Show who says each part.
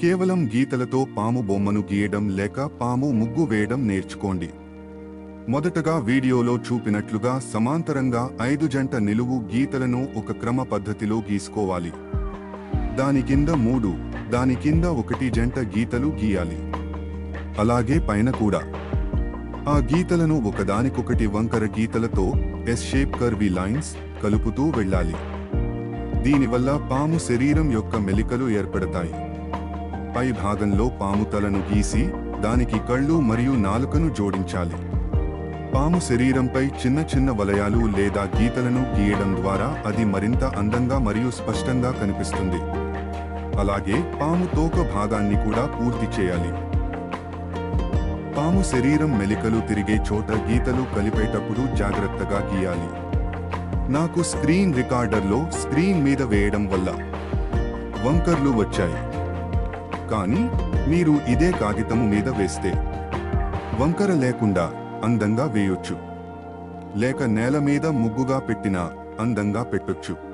Speaker 1: కేవలం గీతలతో పాము బొమ్మను గీయడం లేక పాము ముగ్గు వేయడం నేర్చుకోండి. మొదటగా వీడియోలో చూపినట్లుగా సమాంతరంగా ఐదు జంట నిలువు గీతలను ఒక క్రమ పద్ధతిలో గీసుకోవాలి. దాని కింద మూడు దాని కింద ఒకటి జంట గీతలు గీయాలి. అలాగే పైన కూడా. ఆ గీతలను ఒకదానికొకటి వంకర గీతలతో ఎస్ షేప్ కర్వీ లైన్స్ కలుపుతూ వెళ్ళాలి. దీనివల్ల పాము శరీరం యొక్క మెలికలు ఏర్పడతాయి. పై భాగంలో పాము తలను గీసి దానికి కళ్ళు మరియు నాలుకను జోడించాలి. పాము శరీరంపై చిన్న చిన్న వలయాలు లేదా గీతలను గీయడం ద్వారా అది మరింత అందంగా మరియు స్పష్టంగా కనిపిస్తుంది. అలాగే పాము తోక భాగాన్ని కూడా పూర్తి చేయాలి. పాము శరీరం మెలికలు తిరిగే చోట గీతలు కలిపేటప్పుడు జాగ్రత్తగా గీయాలి. నాకు స్క్రీన్ రికార్డర్లో స్క్రీన్ మీద వేయడం వల్ల వంకర్లు వచ్చాయి. కానీ మీరు ఇదే కాగితము మీద వేస్తే వంకర లేకుండా అందంగా వేయొచ్చు. లేక నేల మీద ముగ్గుగా పెట్టినా అందంగా పెట్టొచ్చు.